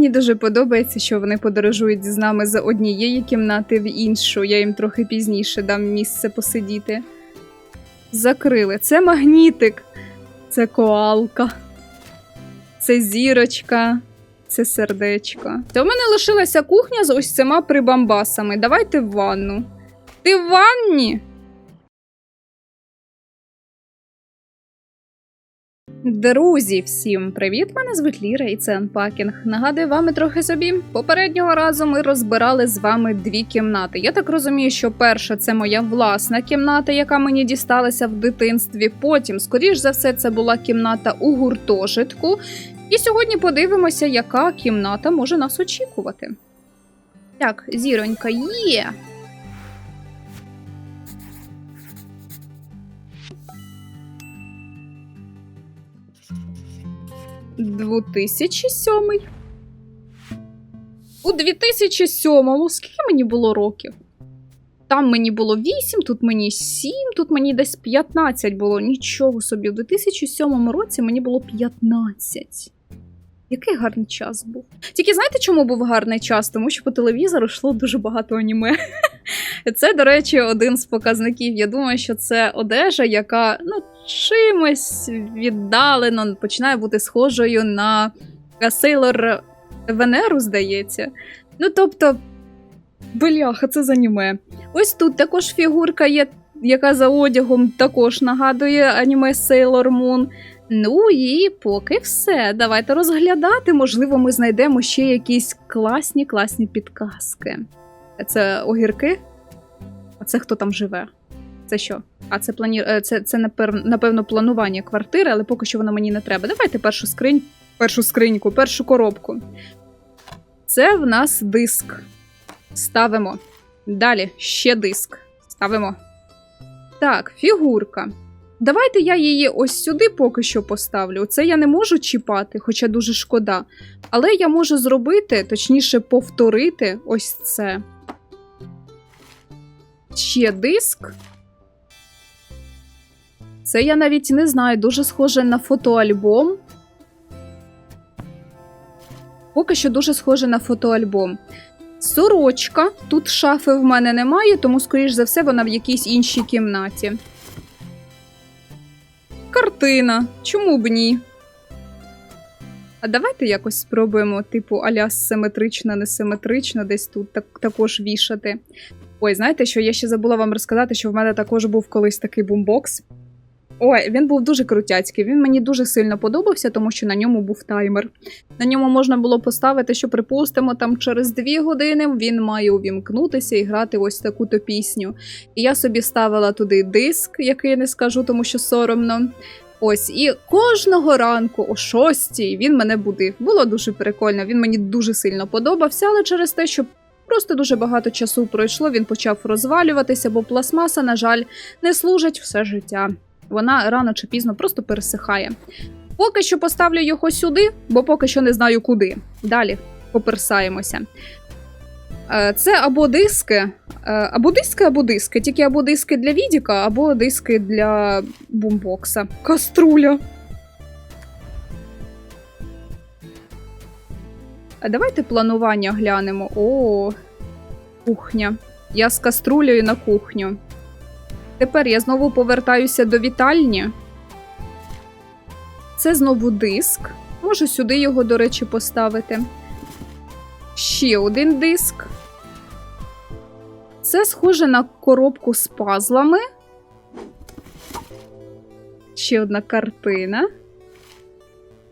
мені дуже подобається, що вони подорожують з нами з однієї кімнати в іншу. Я їм трохи пізніше дам місце посидіти. Закрили. Це магнітик, це коалка, це зірочка, це сердечко. То в мене лишилася кухня з ось цими прибамбасами. Давайте в ванну. Ти в ванні? Друзі, всім привіт! Мене звуть Ліра і це Анпакінг. Нагадую вам трохи собі. Попереднього разу ми розбирали з вами дві кімнати. Я так розумію, що перша це моя власна кімната, яка мені дісталася в дитинстві. Потім, скоріш за все, це була кімната у гуртожитку. І сьогодні подивимося, яка кімната може нас очікувати. Так, зіронька є. Двотисячі сьомий. У 2007-му скільки мені було років? Там мені було 8, тут мені 7, тут мені десь 15 було. Нічого собі. У 2007 році мені було 15. Який гарний час був. Тільки знаєте, чому був гарний час? Тому що по телевізору йшло дуже багато аніме. Це, до речі, один з показників. Я думаю, що це одежа, яка ну, чимось віддалено починає бути схожою на Сейлор Венеру, здається. Ну, тобто, бляха, це з аніме. Ось тут також фігурка є, яка за одягом також нагадує аніме Sailor Moon. Ну і поки все. Давайте розглядати. Можливо, ми знайдемо ще якісь класні, класні підказки. Це огірки? А це хто там живе? Це що? А це плані... е, це, це напевно планування квартири, але поки що воно мені не треба. Давайте першу скринь, першу скриньку, першу коробку. Це в нас диск. Ставимо. Далі ще диск. Ставимо. Так, фігурка. Давайте я її ось сюди поки що поставлю. Це я не можу чіпати, хоча дуже шкода. Але я можу зробити, точніше, повторити ось це. Ще диск. Це я навіть не знаю, дуже схоже на фотоальбом. Поки що дуже схоже на фотоальбом. Сорочка. Тут шафи в мене немає, тому, скоріш за все, вона в якійсь іншій кімнаті. Картина. Чому б ні? А давайте якось спробуємо, типу, аля симетрично, несиметрично, десь тут так, також вішати. Ой, знаєте, що я ще забула вам розказати, що в мене також був колись такий бумбокс. Ой, він був дуже крутяцький. Він мені дуже сильно подобався, тому що на ньому був таймер. На ньому можна було поставити, що, припустимо, там через дві години він має увімкнутися і грати ось таку-то пісню. І я собі ставила туди диск, який я не скажу, тому що соромно. Ось, і кожного ранку о шостій він мене будив. Було дуже прикольно. Він мені дуже сильно подобався, але через те, що просто дуже багато часу пройшло, він почав розвалюватися, бо пластмаса, на жаль, не служить все життя. Вона рано чи пізно просто пересихає. Поки що поставлю його сюди, бо поки що не знаю куди. Далі поперсаємося. Е, Це або диски, е, або диски, або диски. Тільки або диски для відіка, або диски для бумбокса. Каструля. Давайте планування глянемо. О, кухня. Я з каструлею на кухню. Тепер я знову повертаюся до вітальні. Це знову диск. Можу сюди його, до речі, поставити. Ще один диск. Це схоже на коробку з пазлами. Ще одна картина.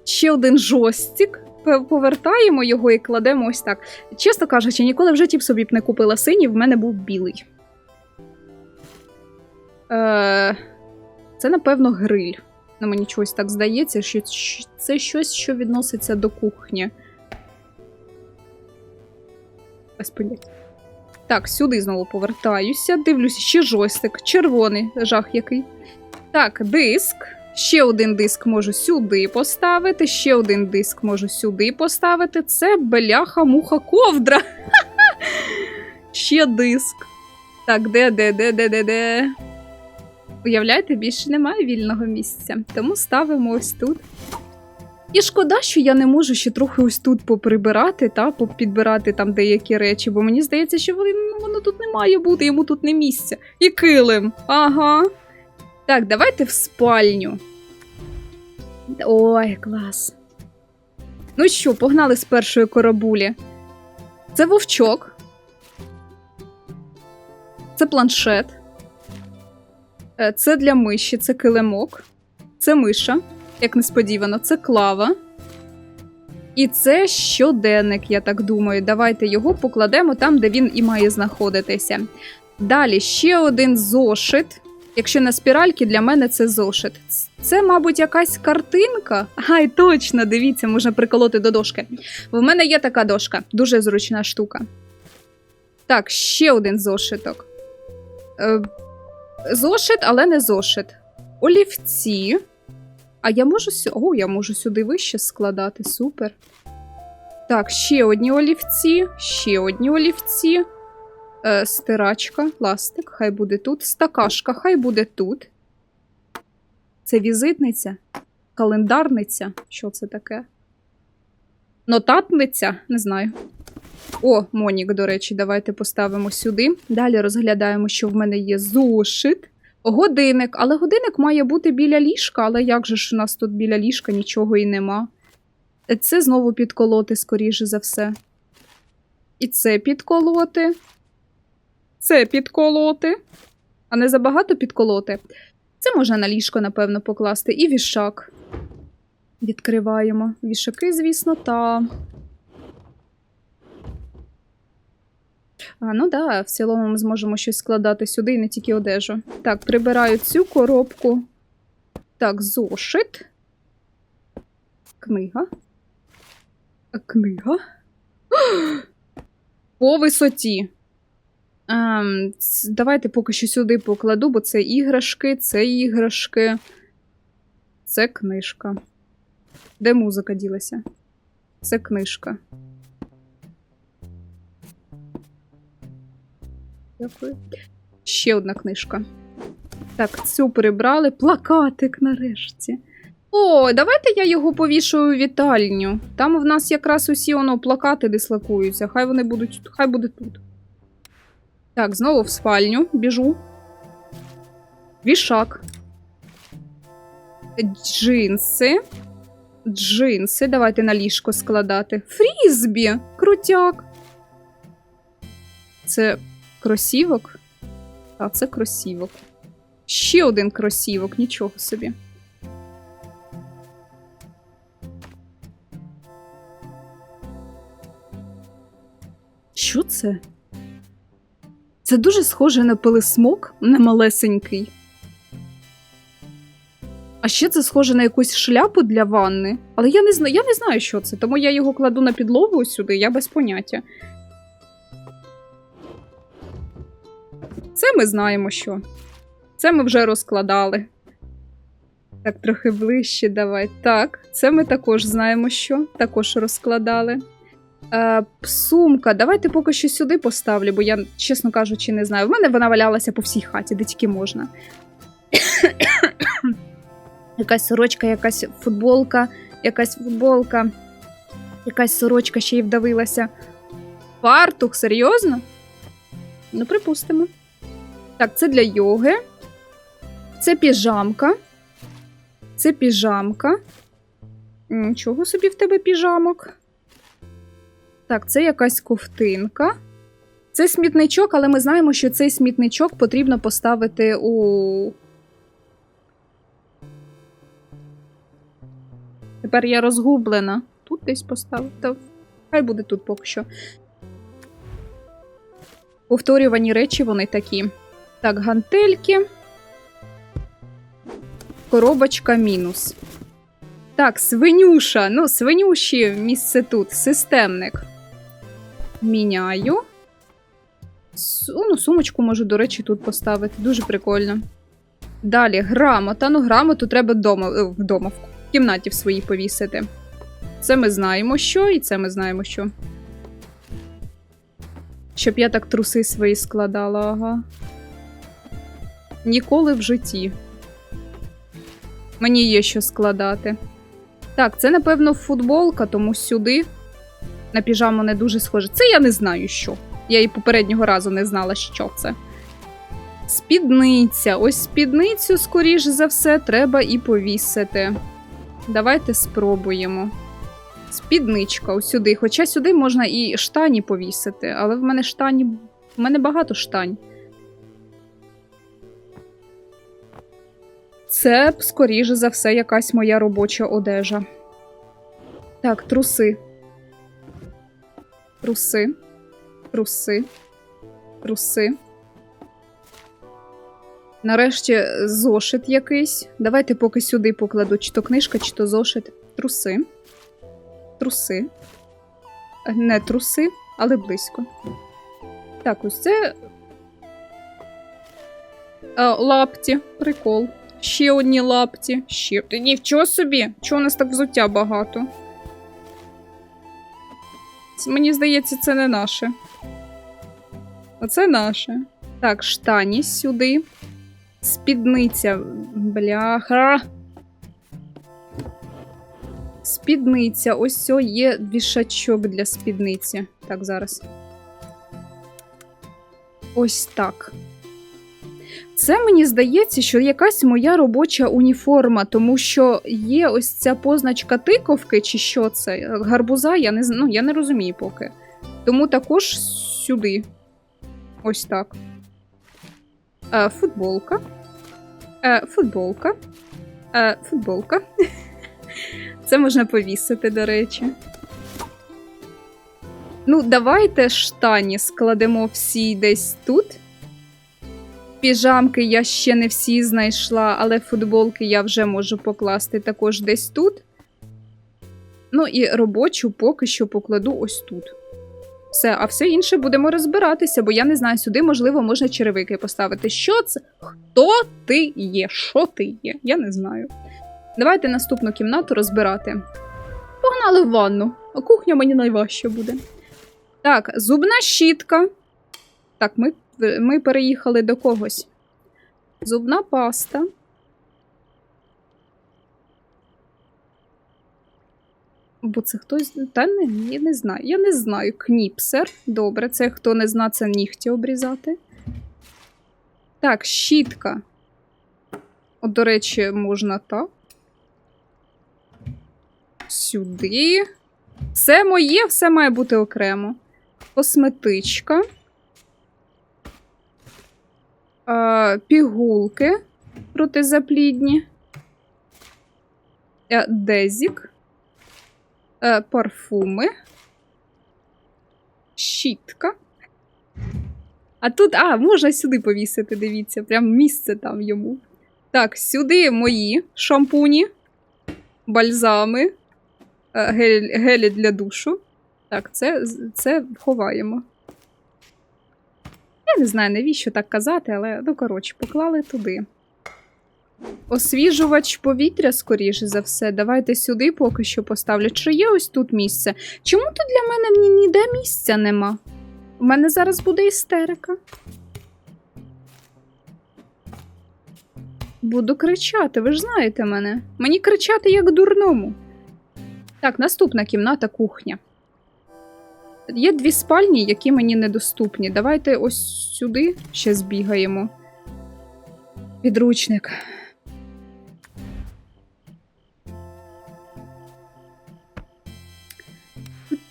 Ще один жостик. Повертаємо його і кладемо ось так. Чесно кажучи, ніколи в житті б собі б не купила синій, в мене був білий. Е, це, напевно, гриль. На мені чогось так здається, що це щось, що відноситься до кухні. Так, сюди знову повертаюся. Дивлюся, ще жостик. Червоний жах який. Так, диск. Ще один диск можу сюди поставити. Ще один диск можу сюди поставити. Це бляха-муха ковдра. Ще диск. Так, де, де, де, де, де, де. Уявляєте, більше немає вільного місця. Тому ставимо ось тут. І шкода, що я не можу ще трохи ось тут поприбирати та попідбирати там деякі речі, бо мені здається, що воно, ну, воно тут не має бути, йому тут не місця. І килим. Ага. Так, давайте в спальню. Ой, клас. Ну що, погнали з першої корабулі. Це вовчок. Це планшет. Е, Це для миші, це килимок. Це миша, як несподівано, це клава. І це щоденник, я так думаю. Давайте його покладемо там, де він і має знаходитися. Далі ще один зошит. Якщо на спіральки, для мене це зошит. Це, мабуть, якась картинка. Ай, точно, дивіться, можна приколоти до дошки. В мене є така дошка, дуже зручна штука. Так, ще один зошиток. Зошит, але не зошит. Олівці. А я можу сю... О, я можу сюди вище складати. Супер. Так, ще одні олівці, ще одні олівці. Е, стирачка, ластик, хай буде тут. Стакашка, хай буде тут. Це візитниця, календарниця. Що це таке? Нотатниця? Не знаю. О, Монік, до речі, давайте поставимо сюди. Далі розглядаємо, що в мене є зошит. Годинник, але годинник має бути біля ліжка, але як же ж у нас тут біля ліжка нічого і нема. Це знову підколоти, скоріше за все. І це підколоти. Це підколоти. А не забагато підколоти. Це можна на ліжко, напевно, покласти. І вішак. Відкриваємо. Вішаки, звісно, та. А, ну да, в цілому ми зможемо щось складати сюди і не тільки одежу. Так, прибираю цю коробку. Так, зошит. Книга. Книга. По висоті. Ем, давайте поки що сюди покладу, бо це іграшки, це іграшки. Це книжка. Де музика ділася? Це книжка. Дякую. Ще одна книжка. Так, цю прибрали. Плакатик нарешті. О, давайте я його повішу у вітальню. Там в нас якраз усі воно плакати дислокуються. Хай вони будуть. Хай буде тут. Так, знову в спальню біжу. Вішак. Джинси. Джинси. Давайте на ліжко складати. Фрізбі! Крутяк. Це кросівок? А, це кросівок. Ще один кросівок, нічого собі. Що це? Це дуже схоже на пилисмок, не малесенький. А ще це схоже на якусь шляпу для ванни. Але я не знаю, я не знаю, що це, тому я його кладу на підлогу сюди, я без поняття. Це ми знаємо, що. Це ми вже розкладали. Так, трохи ближче давай. Так, це ми також знаємо, що. Також розкладали. Е, сумка. Давайте поки що сюди поставлю, бо я, чесно кажучи, не знаю. В мене вона валялася по всій хаті, де тільки можна. якась сорочка, якась футболка, якась футболка, якась сорочка ще й вдавилася. Фартух, серйозно? Ну, припустимо. Так, це для йоги. Це піжамка. Це піжамка. Нічого собі в тебе піжамок. Так, це якась ковтинка. Це смітничок, але ми знаємо, що цей смітничок потрібно поставити у. Тепер я розгублена. Тут десь поставити. Та хай буде тут поки що. Повторювані речі вони такі. Так, гантельки. Коробочка мінус. Так, свинюша. Ну, свинюші місце тут. Системник. Міняю. Су- Ну, сумочку можу, до речі, тут поставити. Дуже прикольно. Далі, грамота. Ну, грамоту треба вдома, е, вдома в кімнаті в своїй повісити. Це ми знаємо, що, і це ми знаємо, що. Щоб я так труси свої складала, ага. Ніколи в житті. Мені є що складати. Так, це, напевно, футболка, тому сюди. На піжаму не дуже схоже. Це я не знаю що. Я і попереднього разу не знала, що це. Спідниця. Ось спідницю, скоріш за все, треба і повісити. Давайте спробуємо. Спідничка сюди. Хоча сюди можна і штані повісити, але в мене штані. В мене багато штань. Це, скоріше за все, якась моя робоча одежа. Так, труси. Труси. Труси. Труси. Нарешті зошит якийсь. Давайте поки сюди покладу, чи то книжка, чи то зошит. Труси. Труси. Е, Не труси, але близько. Так, ось це. Е, лапті. Прикол. Ще одні лапті. Ще. Нічого собі. Чого у нас так взуття багато? Мені здається, це не наше. Оце наше. Так, штані сюди. Спідниця. Бляха. Спідниця. Ось цього є вішачок для спідниці. Так, зараз. Ось так. Це мені здається, що якась моя робоча уніформа, тому що є ось ця позначка тиковки, чи що це? Гарбуза, я не, ну, я не розумію поки. Тому також сюди. Ось так. Е, футболка. Е, футболка. Е, футболка. Це можна повісити, до речі. Ну, давайте штані складемо всі десь тут. Піжамки я ще не всі знайшла, але футболки я вже можу покласти також десь тут. Ну і робочу поки що покладу ось тут. Все, а все інше будемо розбиратися, бо я не знаю, сюди, можливо, можна черевики поставити. Що це? Хто ти є? Що ти є? Я не знаю. Давайте наступну кімнату розбирати. Погнали в ванну, а кухня мені найважче буде. Так, зубна щітка. Так, ми, ми переїхали до когось. Зубна паста. Бо це хтось. Та не, я не знаю. Я не знаю. Кніпсер. Добре, це хто не зна, це нігті обрізати. Так, щітка. От, до речі, можна так. Сюди. Все моє, все має бути окремо. Косметичка. Е, пігулки протизаплідні. Е, дезік. Е, парфуми. Щітка. А тут, а, можна сюди повісити, дивіться, прям місце там йому. Так, сюди мої шампуні, бальзами, е, гелі для душу. Так, це, це ховаємо. Я не знаю, навіщо так казати, але ну коротше, поклали туди. Освіжувач повітря, скоріше за все. Давайте сюди поки що поставлю. Чи є ось тут місце? Чому тут для мене ні- ніде місця нема? У мене зараз буде істерика. Буду кричати, ви ж знаєте мене. Мені кричати як дурному. Так, наступна кімната кухня. Є дві спальні, які мені недоступні. Давайте ось сюди ще збігаємо. Підручник.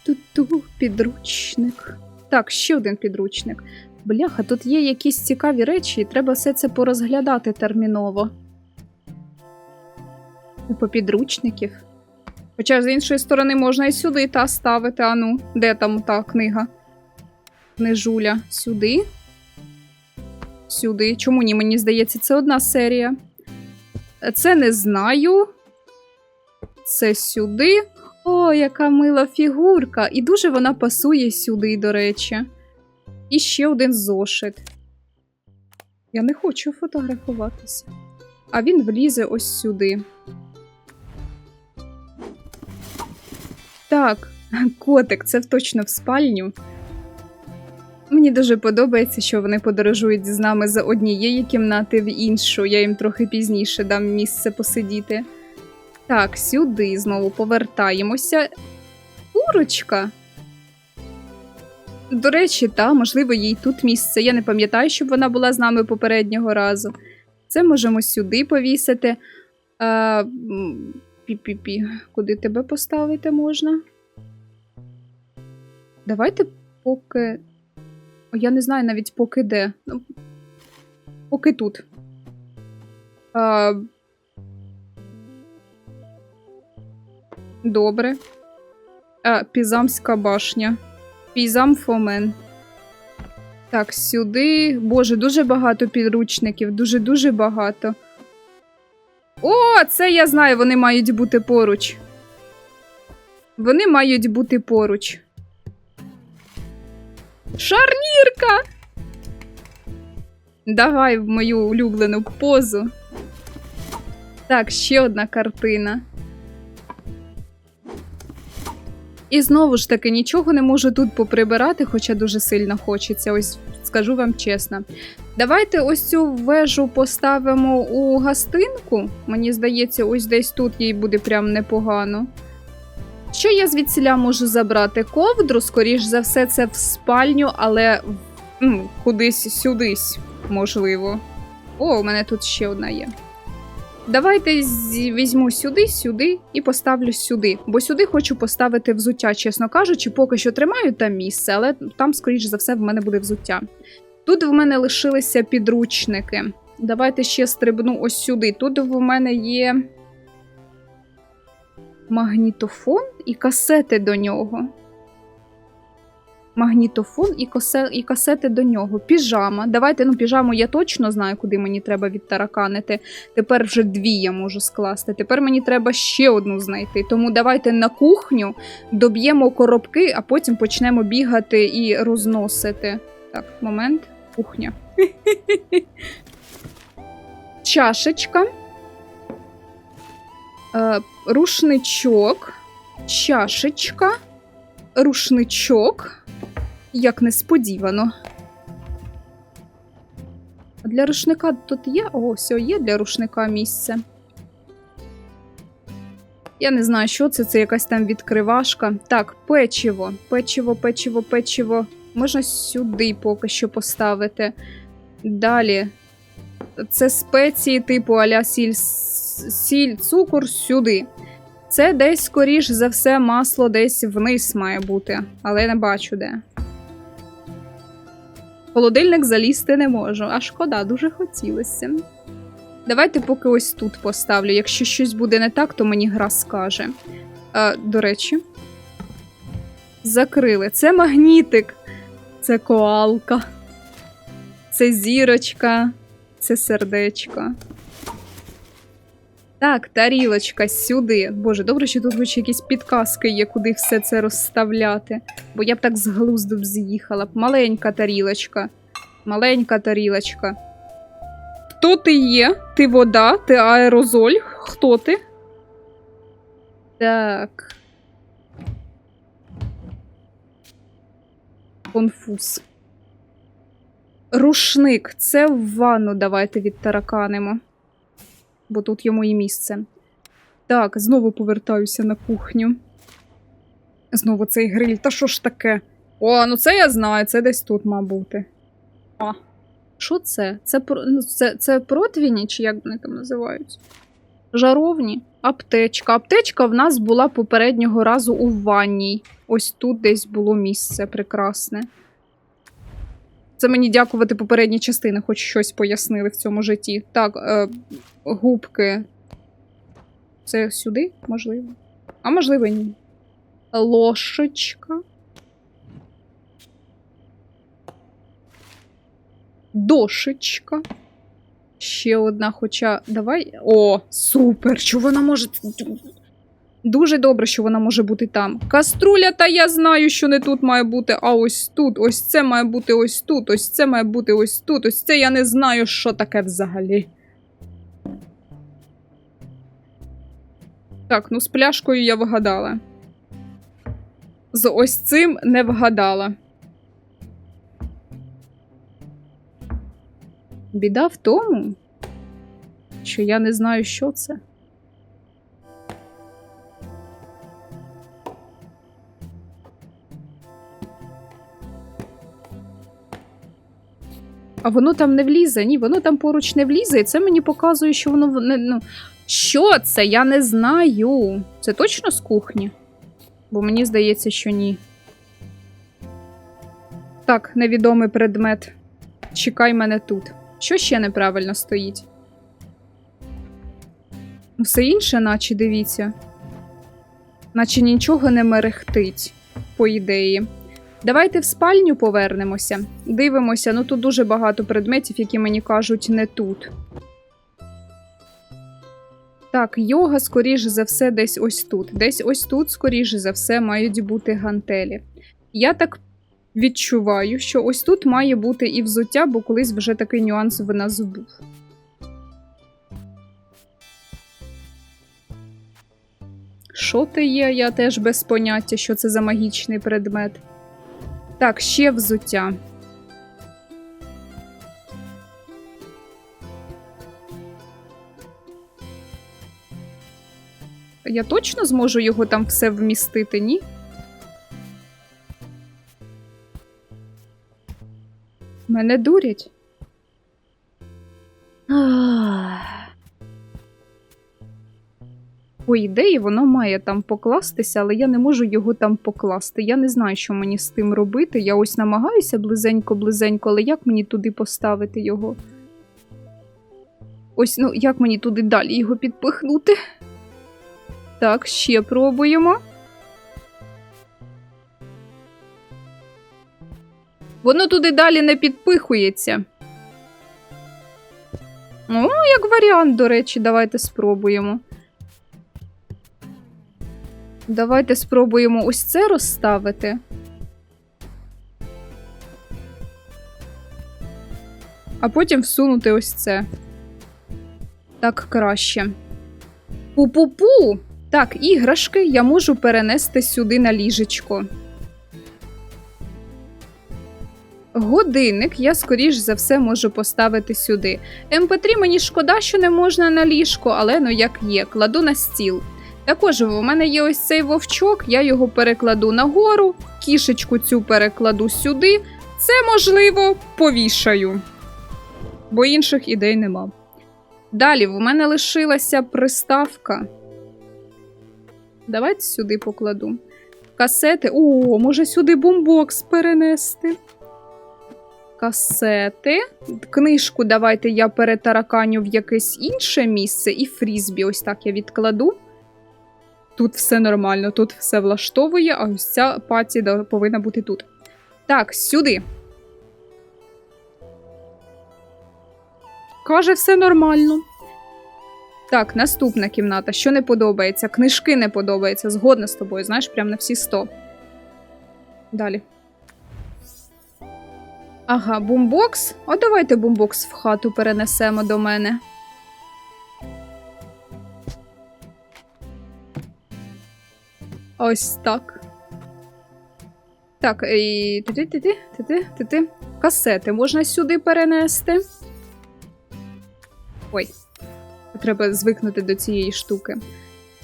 Ту-ту-ту, підручник. Так, ще один підручник. Бляха, тут є якісь цікаві речі, і треба все це порозглядати терміново. Купа підручників. Хоча, з іншої сторони, можна і сюди та ставити. А ну, де там та книга? Книжуля. Сюди. Сюди. Чому ні? Мені здається, це одна серія. Це не знаю. Це сюди. О, яка мила фігурка! І дуже вона пасує сюди, до речі. І ще один зошит. Я не хочу фотографуватися. А він влізе ось сюди. Так, котик, це точно в спальню. Мені дуже подобається, що вони подорожують з нами з однієї кімнати в іншу. Я їм трохи пізніше дам місце посидіти. Так, сюди знову повертаємося. Курочка. До речі, та, можливо, їй тут місце. Я не пам'ятаю, щоб вона була з нами попереднього разу. Це можемо сюди повісити. М, Пі-пі-пі. Куди тебе поставити можна? Давайте поки. Я не знаю навіть поки де. Ну, поки тут. А... Добре. А, Пізамська башня. Пізам Фомен. Так, сюди. Боже, дуже багато підручників. Дуже-дуже багато. О, це я знаю, вони мають бути поруч. Вони мають бути поруч. Шарнірка! Давай в мою улюблену позу. Так, ще одна картина. І знову ж таки, нічого не можу тут поприбирати, хоча дуже сильно хочеться, ось скажу вам чесно. Давайте ось цю вежу поставимо у гастинку. Мені здається, ось десь тут їй буде прям непогано. Що я звідсіля можу забрати? Ковдру, скоріш за все, це в спальню, але ну, кудись сюдись, можливо. О, у мене тут ще одна є. Давайте візьму сюди, сюди і поставлю сюди. Бо сюди хочу поставити взуття, чесно кажучи, поки що тримаю там місце, але там, скоріш за все, в мене буде взуття. Тут в мене лишилися підручники. Давайте ще стрибну ось сюди. Тут в мене є магнітофон і касети до нього. Магнітофон і, косе... і касети до нього. Піжама. Давайте, ну, піжаму я точно знаю, куди мені треба відтараканити. Тепер вже дві я можу скласти. Тепер мені треба ще одну знайти. Тому давайте на кухню доб'ємо коробки, а потім почнемо бігати і розносити. Так, момент. Кухня. Чашечка. Е, рушничок. Чашечка. Рушничок. Як несподівано. А Для рушника тут є. О, все, є для рушника місце. Я не знаю, що це, це якась там відкривашка. Так, печиво. Печиво, печиво, печиво. Можна сюди поки що поставити. Далі. Це спеції типу аля сіль, сіль, цукор сюди. Це десь, скоріш за все, масло десь вниз має бути, але я не бачу де. Холодильник залізти не можу, а шкода, дуже хотілося. Давайте поки ось тут поставлю. Якщо щось буде не так, то мені гра скаже. А, до речі, закрили. Це магнітик, це коалка, це зірочка, це сердечко. Так, тарілочка сюди. Боже, добре, що тут хоч якісь підказки є, куди все це розставляти. Бо я б так з глузду б з'їхала. б. Маленька тарілочка. Маленька тарілочка. Хто ти є? Ти вода, ти аерозоль. Хто ти? Так. Конфуз. Рушник. Це в ванну давайте відтараканимо бо тут йому і місце. Так, знову повертаюся на кухню. Знову цей гриль. Та що ж таке? О, ну це я знаю, це десь тут, мав бути. А. Що це? Це, ну, це, це противні, чи як вони там називаються? Жаровні, аптечка. Аптечка в нас була попереднього разу у ванній. Ось тут десь було місце прекрасне. Це мені дякувати попередній частини, хоч щось пояснили в цьому житті. Так, е, губки. Це сюди, можливо. А можливо, ні. Лошечка. Дошечка. Ще одна, хоча. Давай. О, супер! Що вона може. Дуже добре, що вона може бути там. Каструля, та я знаю, що не тут має бути, а ось тут. Ось це має бути ось тут. Ось це має бути ось тут. Ось це я не знаю, що таке взагалі. Так, ну з пляшкою я вгадала. З ось цим не вгадала. Біда в тому, що я не знаю, що це. А воно там не влізе. Ні, воно там поруч не влізе, і це мені показує, що воно не. Ну, що це? Я не знаю. Це точно з кухні? Бо мені здається, що ні. Так, невідомий предмет. Чекай мене тут. Що ще неправильно стоїть? Все інше, наче дивіться. Наче нічого не мерехтить, по ідеї. Давайте в спальню повернемося. Дивимося, ну тут дуже багато предметів, які мені кажуть, не тут. Так, йога, скоріш за все, десь ось тут. Десь ось тут, скоріш за все, мають бути гантелі. Я так відчуваю, що ось тут має бути і взуття, бо колись вже такий нюанс в нас був. Що ти є? Я теж без поняття, що це за магічний предмет. Так, ще взуття. Я точно зможу його там все вмістити, ні? Мене дурять. По ідеї, воно має там покластися, але я не можу його там покласти. Я не знаю, що мені з тим робити. Я ось намагаюся близенько-близенько, але як мені туди поставити його? Ось, ну, як мені туди далі його підпихнути? Так, ще пробуємо. Воно туди далі не підпихується. О, як варіант, до речі, давайте спробуємо. Давайте спробуємо ось це розставити. А потім всунути ось це. Так краще. Пу-пу-пу! Так, іграшки я можу перенести сюди на ліжечко. Годинник я, скоріш за все, можу поставити сюди. МП3 мені шкода, що не можна на ліжко, але ну як є, кладу на стіл. Також у мене є ось цей вовчок, я його перекладу нагору, кішечку цю перекладу сюди. Це, можливо, повішаю, бо інших ідей нема. Далі в мене лишилася приставка. Давайте сюди покладу. Касети. О, може сюди бомбокс перенести. Касети. Книжку давайте я перетараканю в якесь інше місце, і фрізбі ось так я відкладу. Тут все нормально, тут все влаштовує, а ось ця паці повинна бути тут. Так, сюди. Каже, все нормально. Так, наступна кімната. Що не подобається? Книжки не подобаються. Згодна з тобою, знаєш, прям на всі 100. Далі. Ага, бумбокс. О, давайте бумбокс в хату перенесемо до мене. Ось так. Так, і ти-ти-ти-ти, ти-ти, ти-ти. Касети можна сюди перенести. Ой, треба звикнути до цієї штуки.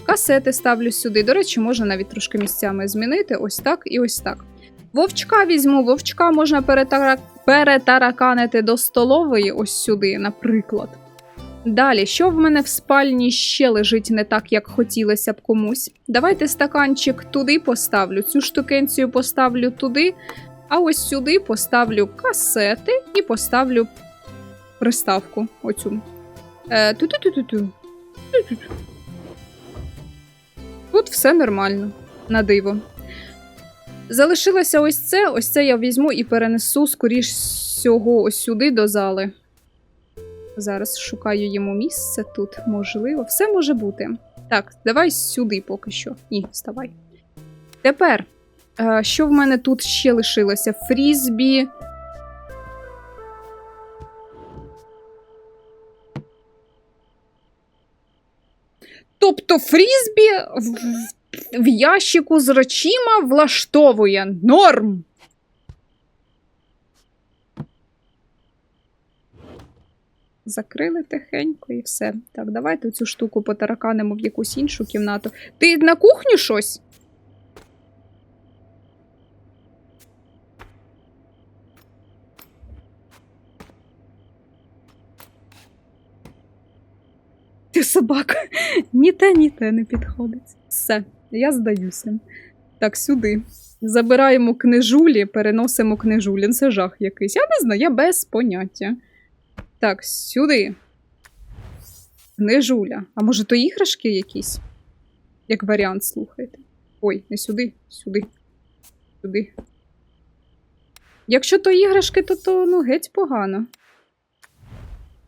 Касети ставлю сюди. До речі, можна навіть трошки місцями змінити. Ось так і ось так. Вовчка візьму, вовчка можна перетара... перетараканити до столової, ось сюди, наприклад. Далі, що в мене в спальні ще лежить не так, як хотілося б комусь. Давайте стаканчик туди поставлю, цю штукенцію поставлю туди, а ось сюди поставлю касети і поставлю приставку. Оцю. Е, ту-ту-ту-ту-ту. Ту-ту-ту. Тут все нормально, на диво. Залишилося ось це. Ось це я візьму і перенесу, скоріш всього, ось сюди до зали. Зараз шукаю йому місце тут, можливо. Все може бути. Так, давай сюди поки що. Ні, вставай. Тепер, е, що в мене тут ще лишилося? Фрізбі. Тобто фрізбі в, в- ящику з речима влаштовує норм. Закрили тихенько і все. Так, давайте цю штуку потараканимо в якусь іншу кімнату. Ти на кухню щось? Ти собака. Ні те, ні те не підходить. Все, я здаюся. Так, сюди. Забираємо книжулі, переносимо книжулі. Це жах якийсь. Я не знаю, я без поняття. Так, сюди. Книжуля. А може, то іграшки якісь? Як варіант, слухайте. Ой, не сюди, сюди. Сюди. Якщо то іграшки, то, то ну, геть погано.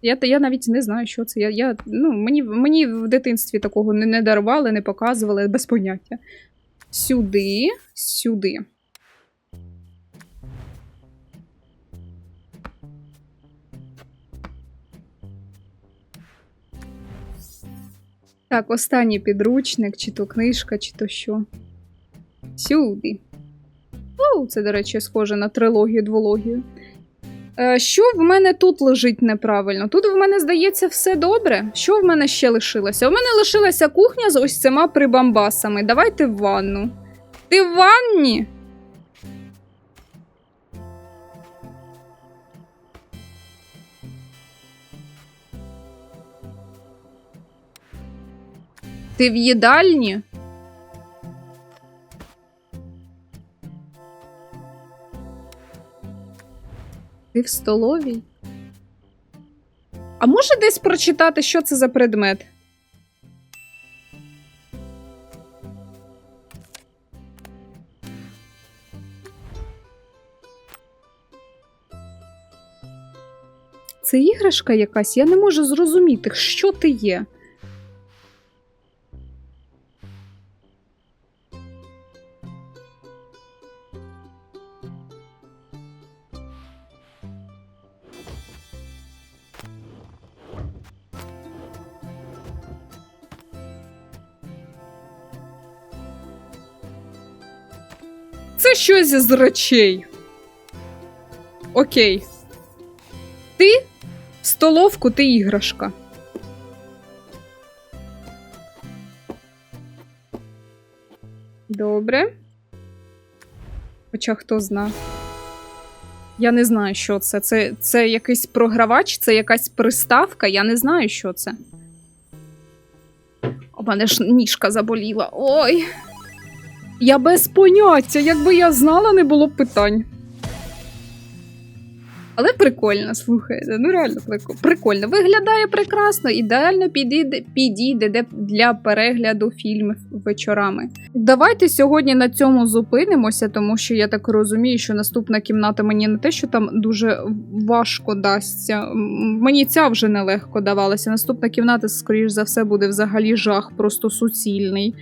Я, я навіть не знаю, що це. Я, я, ну, мені, мені в дитинстві такого не, не дарували, не показували, без поняття. Сюди, сюди. Так, останній підручник, чи то книжка, чи то що. Сюди. О, це, до речі, схоже на трилогію, двологію. Е, що в мене тут лежить неправильно? Тут в мене здається все добре. Що в мене ще лишилося? У мене лишилася кухня з ось цими прибамбасами. Давайте в ванну. Ти в ванні? Ти в їдальні? Ти в столовій? А може десь прочитати, що це за предмет? Це іграшка якась, я не можу зрозуміти, що ти є. Щось з речей. Окей. Ти в столовку, ти іграшка. Добре. Хоча хто зна. Я не знаю, що це. Це, це якийсь програвач, це якась приставка, я не знаю, що це. У мене ж ніжка заболіла. Ой. Я без поняття, якби я знала, не було б питань. Але прикольно, слухайте, ну реально прикольно. Виглядає прекрасно, ідеально підійде, підійде для перегляду фільмів вечорами. Давайте сьогодні на цьому зупинимося, тому що я так розумію, що наступна кімната мені не те, що там дуже важко дасться. Мені ця вже нелегко давалася. Наступна кімната, скоріш за все, буде взагалі жах, просто суцільний.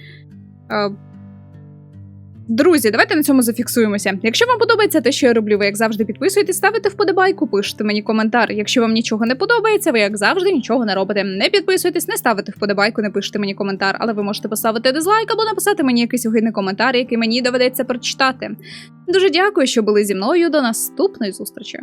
Друзі, давайте на цьому зафіксуємося. Якщо вам подобається те, що я роблю, ви як завжди підписуєтесь, ставите вподобайку, пишете мені коментар. Якщо вам нічого не подобається, ви як завжди нічого не робите. Не підписуйтесь, не ставите вподобайку, не пишете мені коментар, але ви можете поставити дизлайк або написати мені якийсь огидний коментар, який мені доведеться прочитати. Дуже дякую, що були зі мною. До наступної зустрічі.